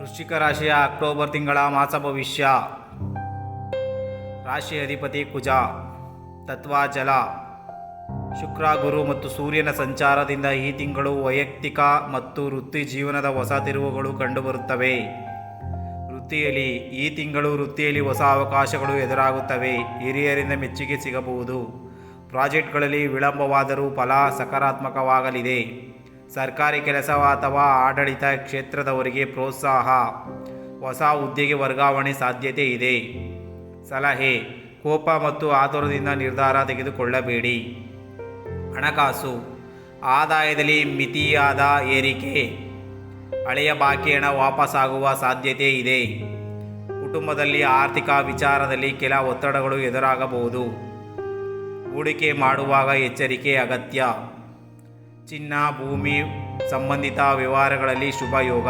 ವೃಶ್ಚಿಕ ರಾಶಿಯ ಅಕ್ಟೋಬರ್ ತಿಂಗಳ ಮಾಸ ಭವಿಷ್ಯ. ರಾಶಿ ಅಧಿಪತಿ ಕುಜ, ತತ್ವ ಜಲ, ಶುಕ್ರ, ಗುರು ಮತ್ತು ಸೂರ್ಯನ ಸಂಚಾರದಿಂದ ಈ ತಿಂಗಳು ವೈಯಕ್ತಿಕ ಮತ್ತು ವೃತ್ತಿ ಜೀವನದ ಹೊಸ ತಿರುವುಗಳು ಕಂಡುಬರುತ್ತವೆ. ವೃತ್ತಿಯಲ್ಲಿ, ಈ ತಿಂಗಳು ವೃತ್ತಿಯಲ್ಲಿ ಹೊಸ ಅವಕಾಶಗಳು ಎದುರಾಗುತ್ತವೆ. ಹಿರಿಯರಿಂದ ಮೆಚ್ಚುಗೆ ಸಿಗಬಹುದು. ಪ್ರಾಜೆಕ್ಟ್ಗಳಲ್ಲಿ ವಿಳಂಬವಾದರೂ ಫಲ ಸಕಾರಾತ್ಮಕವಾಗಲಿದೆ. ಸರ್ಕಾರಿ ಕೆಲಸ ಅಥವಾ ಆಡಳಿತ ಕ್ಷೇತ್ರದವರಿಗೆ ಪ್ರೋತ್ಸಾಹ. ಹೊಸ ಹುದ್ದೆಗೆ ವರ್ಗಾವಣೆ ಸಾಧ್ಯತೆ ಇದೆ. ಸಲಹೆ, ಕೋಪ ಮತ್ತು ಆತುರದಿಂದ ನಿರ್ಧಾರ ತೆಗೆದುಕೊಳ್ಳಬೇಡಿ. ಹಣಕಾಸು, ಆದಾಯದಲ್ಲಿ ಮಿತಿಯಾದ ಏರಿಕೆ. ಹಳೆಯ ಬಾಕಿ ಹಣ ವಾಪಸ್ಸಾಗುವ ಸಾಧ್ಯತೆ ಇದೆ. ಕುಟುಂಬದಲ್ಲಿ ಆರ್ಥಿಕ ವಿಚಾರದಲ್ಲಿ ಕೆಲ ಒತ್ತಡಗಳು ಎದುರಾಗಬಹುದು. ಹೂಡಿಕೆ ಮಾಡುವಾಗ ಎಚ್ಚರಿಕೆ ಅಗತ್ಯ. ಚಿನ್ನ, ಭೂಮಿ ಸಂಬಂಧಿತ ವ್ಯವಹಾರಗಳಲ್ಲಿ ಶುಭ ಯೋಗ.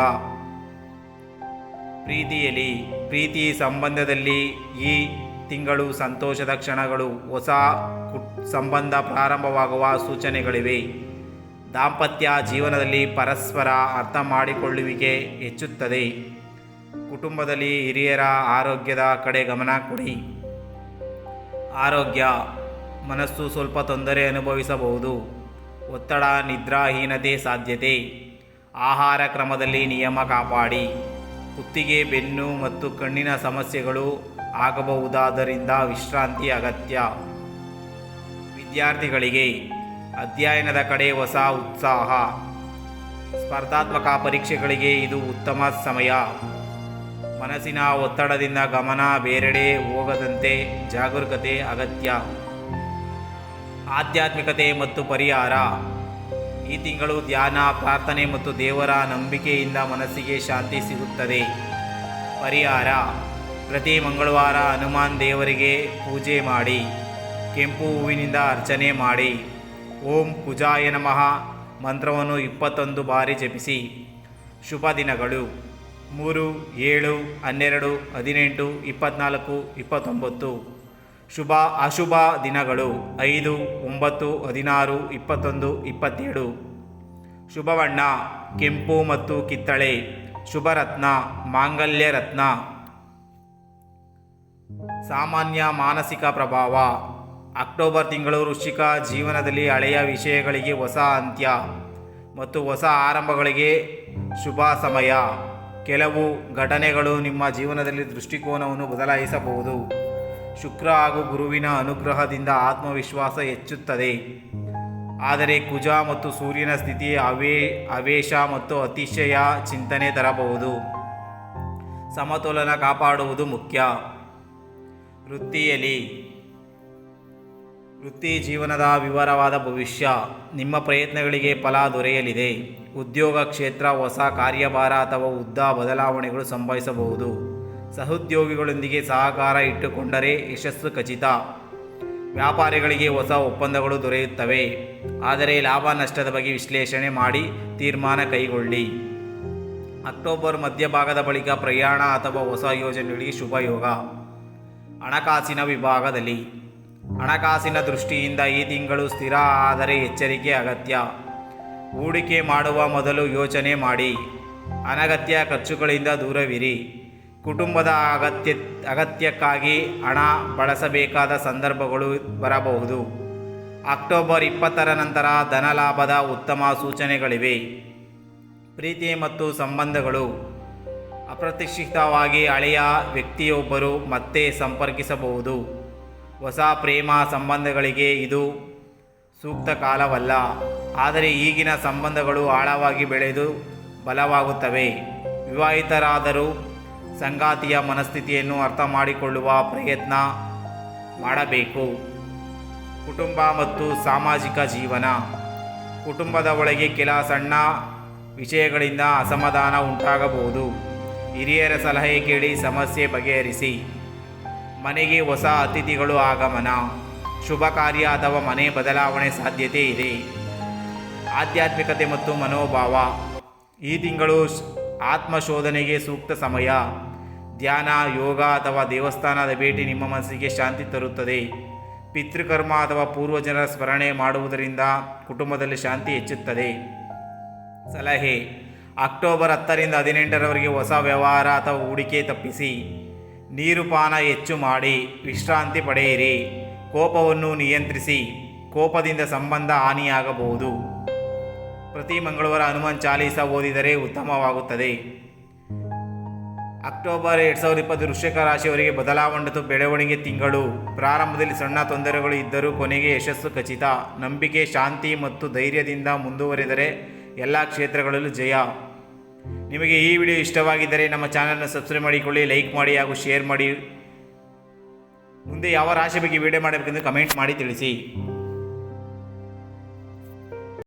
ಪ್ರೀತಿಯಲ್ಲಿ, ಪ್ರೀತಿ ಸಂಬಂಧದಲ್ಲಿ ಈ ತಿಂಗಳು ಸಂತೋಷದ ಕ್ಷಣಗಳು. ಹೊಸ ಸಂಬಂಧ ಪ್ರಾರಂಭವಾಗುವ ಸೂಚನೆಗಳಿವೆ. ದಾಂಪತ್ಯ ಜೀವನದಲ್ಲಿ ಪರಸ್ಪರ ಅರ್ಥ ಮಾಡಿಕೊಳ್ಳುವಿಕೆ ಹೆಚ್ಚುತ್ತದೆ. ಕುಟುಂಬದಲ್ಲಿ ಹಿರಿಯರ ಆರೋಗ್ಯದ ಕಡೆ ಗಮನ ಕೊಡಿ. ಆರೋಗ್ಯ, ಮನಸ್ಸು ಸ್ವಲ್ಪ ತೊಂದರೆ ಅನುಭವಿಸಬಹುದು. ಒತ್ತಡ ನಿದ್ರಾಹೀನತೆ ಸಾಧ್ಯತೆ. ಆಹಾರ ಕ್ರಮದಲ್ಲಿ ನಿಯಮ ಕಾಪಾಡಿ. ಕುತ್ತಿಗೆ, ಬೆನ್ನು ಮತ್ತು ಕಣ್ಣಿನ ಸಮಸ್ಯೆಗಳು ಆಗಬಹುದಾದ್ದರಿಂದ ವಿಶ್ರಾಂತಿ ಅಗತ್ಯ. ವಿದ್ಯಾರ್ಥಿಗಳಿಗೆ ಅಧ್ಯಯನದ ಕಡೆ ಹೊಸ ಉತ್ಸಾಹ. ಸ್ಪರ್ಧಾತ್ಮಕ ಪರೀಕ್ಷೆಗಳಿಗೆ ಇದು ಉತ್ತಮ ಸಮಯ. ಮನಸ್ಸಿನ ಒತ್ತಡದಿಂದ ಗಮನ ಬೇರೆಡೆ ಹೋಗದಂತೆ ಜಾಗರೂಕತೆ ಅಗತ್ಯ. ಆಧ್ಯಾತ್ಮಿಕತೆ ಮತ್ತು ಪರಿಹಾರ. ಈ ತಿಂಗಳು ಧ್ಯಾನ, ಪ್ರಾರ್ಥನೆ ಮತ್ತು ದೇವರ ನಂಬಿಕೆಯಿಂದ ಮನಸ್ಸಿಗೆ ಶಾಂತಿ ಸಿಗುತ್ತದೆ. ಪರಿಹಾರ. ಪ್ರತಿ ಮಂಗಳವಾರ ಹನುಮಾನ್ ದೇವರಿಗೆ ಪೂಜೆ ಮಾಡಿ, ಕೆಂಪು ಹೂವಿನಿಂದ ಅರ್ಚನೆ ಮಾಡಿ, ಓಂ ಪೂಜಾಯ ನಮಃ, ಮಂತ್ರವನ್ನು ಇಪ್ಪತ್ತೊಂದು ಬಾರಿ ಜಪಿಸಿ. ಶುಭ ದಿನಗಳು. ಮೂರು, ಏಳು, ಹನ್ನೆರಡು, ಹದಿನೆಂಟು, ಇಪ್ಪತ್ನಾಲ್ಕು, ಇಪ್ಪತ್ತೊಂಬತ್ತು. ಶುಭ ಅಶುಭ ದಿನಗಳು. ಐದು, ಒಂಬತ್ತು, ಹದಿನಾರು, ಇಪ್ಪತ್ತೊಂದು, ಇಪ್ಪತ್ತೇಳು. ಶುಭವಣ್ಣ, ಕೆಂಪು ಮತ್ತು ಕಿತ್ತಳೆ. ಶುಭರತ್ನ, ಮಾಂಗಲ್ಯ ರತ್ನ. ಸಾಮಾನ್ಯ ಮಾನಸಿಕ ಪ್ರಭಾವ. ಅಕ್ಟೋಬರ್ ತಿಂಗಳು ವೃಶ್ಚಿಕ ಜೀವನದಲ್ಲಿ ಹಳೆಯ ವಿಷಯಗಳಿಗೆ ಹೊಸ ಅಂತ್ಯ ಮತ್ತು ಹೊಸ ಆರಂಭಗಳಿಗೆ ಶುಭ ಸಮಯ. ಕೆಲವು ಘಟನೆಗಳು ನಿಮ್ಮ ಜೀವನದಲ್ಲಿ ದೃಷ್ಟಿಕೋನವನ್ನು ಬದಲಾಯಿಸಬಹುದು. ಶುಕ್ರ ಹಾಗೂ ಗುರುವಿನ ಅನುಗ್ರಹದಿಂದ ಆತ್ಮವಿಶ್ವಾಸ ಹೆಚ್ಚುತ್ತದೆ. ಆದರೆ ಕುಜ ಮತ್ತು ಸೂರ್ಯನ ಸ್ಥಿತಿ ಅವೇ, ಅವೇಶ ಮತ್ತು ಅತಿಶಯ ಚಿಂತನೆ ತರಬಹುದು. ಸಮತೋಲನ ಕಾಪಾಡುವುದು ಮುಖ್ಯ. ವೃತ್ತಿಯಲ್ಲಿ ವೃತ್ತಿ ಜೀವನದ ವಿವರವಾದ ಭವಿಷ್ಯ, ನಿಮ್ಮ ಪ್ರಯತ್ನಗಳಿಗೆ ಫಲ ದೊರೆಯಲಿದೆ. ಉದ್ಯೋಗ ಕ್ಷೇತ್ರ, ಹೊಸ ಕಾರ್ಯಭಾರ ಅಥವಾ ಉದ್ದ ಬದಲಾವಣೆಗಳು ಸಂಭವಿಸಬಹುದು. ಸಹೋದ್ಯೋಗಿಗಳೊಂದಿಗೆ ಸಹಕಾರ ಇಟ್ಟುಕೊಂಡರೆ ಯಶಸ್ಸು ಖಚಿತ. ವ್ಯಾಪಾರಿಗಳಿಗೆ ಹೊಸ ಒಪ್ಪಂದಗಳು ದೊರೆಯುತ್ತವೆ. ಆದರೆ ಲಾಭ ನಷ್ಟದ ಬಗ್ಗೆ ವಿಶ್ಲೇಷಣೆ ಮಾಡಿ ತೀರ್ಮಾನ ಕೈಗೊಳ್ಳಿ. ಅಕ್ಟೋಬರ್ ಮಧ್ಯಭಾಗದ ಬಳಿಕ ಪ್ರಯಾಣ ಅಥವಾ ಹೊಸ ಯೋಜನೆಗಳಿಗೆ ಶುಭ ಯೋಗ. ಹಣಕಾಸಿನ ವಿಭಾಗದಲ್ಲಿ. ಹಣಕಾಸಿನ ದೃಷ್ಟಿಯಿಂದ ಈ ತಿಂಗಳು ಸ್ಥಿರ ಆದರೆ ಎಚ್ಚರಿಕೆ ಅಗತ್ಯ. ಹೂಡಿಕೆ ಮಾಡುವ ಮೊದಲು ಯೋಚನೆ ಮಾಡಿ. ಅನಗತ್ಯ ಖರ್ಚುಗಳಿಂದ ದೂರವಿರಿ. ಕುಟುಂಬದ ಅಗತ್ಯ, ಅಗತ್ಯಕ್ಕಾಗಿ ಹಣ ಬಳಸಬೇಕಾದ ಸಂದರ್ಭಗಳು ಬರಬಹುದು. ಅಕ್ಟೋಬರ್ ಇಪ್ಪತ್ತರ ನಂತರ ಧನಲಾಭದ ಉತ್ತಮ ಸೂಚನೆಗಳಿವೆ. ಪ್ರೀತಿ ಮತ್ತು ಸಂಬಂಧಗಳು. ಅಪ್ರತಿಷ್ಠಿತವಾಗಿ ಹಳೆಯ ವ್ಯಕ್ತಿಯೊಬ್ಬರು ಮತ್ತೆ ಸಂಪರ್ಕಿಸಬಹುದು. ಹೊಸ ಪ್ರೇಮ ಸಂಬಂಧಗಳಿಗೆ ಇದು ಸೂಕ್ತ ಕಾಲವಲ್ಲ. ಆದರೆ ಈಗಿನ ಸಂಬಂಧಗಳು ಆಳವಾಗಿ ಬೆಳೆದು ಬಲವಾಗುತ್ತವೆ. ವಿವಾಹಿತರಾದರೂ ಸಂಗಾತಿಯ ಮನಸ್ಥಿತಿಯನ್ನು ಅರ್ಥ ಮಾಡಿಕೊಳ್ಳುವ ಪ್ರಯತ್ನ ಮಾಡಬೇಕು. ಕುಟುಂಬ ಮತ್ತು ಸಾಮಾಜಿಕ ಜೀವನ. ಕುಟುಂಬದ ಒಳಗೆ ಕೆಲ ಸಣ್ಣ ವಿಷಯಗಳಿಂದ ಅಸಮಾಧಾನ ಉಂಟಾಗಬಹುದು. ಹಿರಿಯರ ಸಲಹೆ ಕೇಳಿ ಸಮಸ್ಯೆ ಬಗೆಹರಿಸಿ. ಮನೆಗೆ ಹೊಸ ಅತಿಥಿಗಳು ಆಗಮನ. ಶುಭ ಕಾರ್ಯ ಅಥವಾ ಮನೆ ಬದಲಾವಣೆ ಸಾಧ್ಯತೆ ಇದೆ. ಆಧ್ಯಾತ್ಮಿಕತೆ ಮತ್ತು ಮನೋಭಾವ. ಈ ತಿಂಗಳು ಆತ್ಮಶೋಧನೆಗೆ ಸೂಕ್ತ ಸಮಯ. ಧ್ಯಾನ, ಯೋಗ ಅಥವಾ ದೇವಸ್ಥಾನದ ಭೇಟಿ ನಿಮ್ಮ ಮನಸ್ಸಿಗೆ ಶಾಂತಿ ತರುತ್ತದೆ. ಪಿತೃಕರ್ಮ ಅಥವಾ ಪೂರ್ವಜರ ಸ್ಮರಣೆ ಮಾಡುವುದರಿಂದ ಕುಟುಂಬದಲ್ಲಿ ಶಾಂತಿ ಹೆಚ್ಚುತ್ತದೆ. ಸಲಹೆ, ಅಕ್ಟೋಬರ್ ಹತ್ತರಿಂದ ಹದಿನೆಂಟರವರೆಗೆ ಹೊಸ ವ್ಯವಹಾರ ಅಥವಾ ಹೂಡಿಕೆ ತಪ್ಪಿಸಿ. ನೀರು ಪಾನ ಹೆಚ್ಚು ಮಾಡಿ, ವಿಶ್ರಾಂತಿ ಪಡೆಯಿರಿ. ಕೋಪವನ್ನು ನಿಯಂತ್ರಿಸಿ, ಕೋಪದಿಂದ ಸಂಬಂಧ ಹಾನಿಯಾಗಬಹುದು. ಪ್ರತಿ ಮಂಗಳವಾರ ಹನುಮಾನ್ ಚಾಲೀಸ ಓದಿದರೆ ಉತ್ತಮವಾಗುತ್ತದೆ. ಅಕ್ಟೋಬರ್ ಎರಡು ಸಾವಿರದ ಇಪ್ಪತ್ತು ವೃಶ್ಚಿಕ ರಾಶಿಯವರಿಗೆ ಬದಲಾವಣೆ ಬೆಳವಣಿಗೆ ತಿಂಗಳು. ಪ್ರಾರಂಭದಲ್ಲಿ ಸಣ್ಣ ತೊಂದರೆಗಳು ಇದ್ದರೂ ಕೊನೆಗೆ ಯಶಸ್ಸು ಖಚಿತ. ನಂಬಿಕೆ, ಶಾಂತಿ ಮತ್ತು ಧೈರ್ಯದಿಂದ ಮುಂದುವರೆದರೆ ಎಲ್ಲ ಕ್ಷೇತ್ರಗಳಲ್ಲೂ ಜಯ. ನಿಮಗೆ ಈ ವಿಡಿಯೋ ಇಷ್ಟವಾಗಿದ್ದರೆ ನಮ್ಮ ಚಾನಲ್ನ ಸಬ್ಸ್ಕ್ರೈಬ್ ಮಾಡಿಕೊಳ್ಳಿ, ಲೈಕ್ ಮಾಡಿ ಹಾಗೂ ಶೇರ್ ಮಾಡಿ. ಮುಂದೆ ಯಾವ ರಾಶಿ ಬಗ್ಗೆ ವಿಡಿಯೋ ಮಾಡಬೇಕೆಂದು ಕಮೆಂಟ್ ಮಾಡಿ ತಿಳಿಸಿ.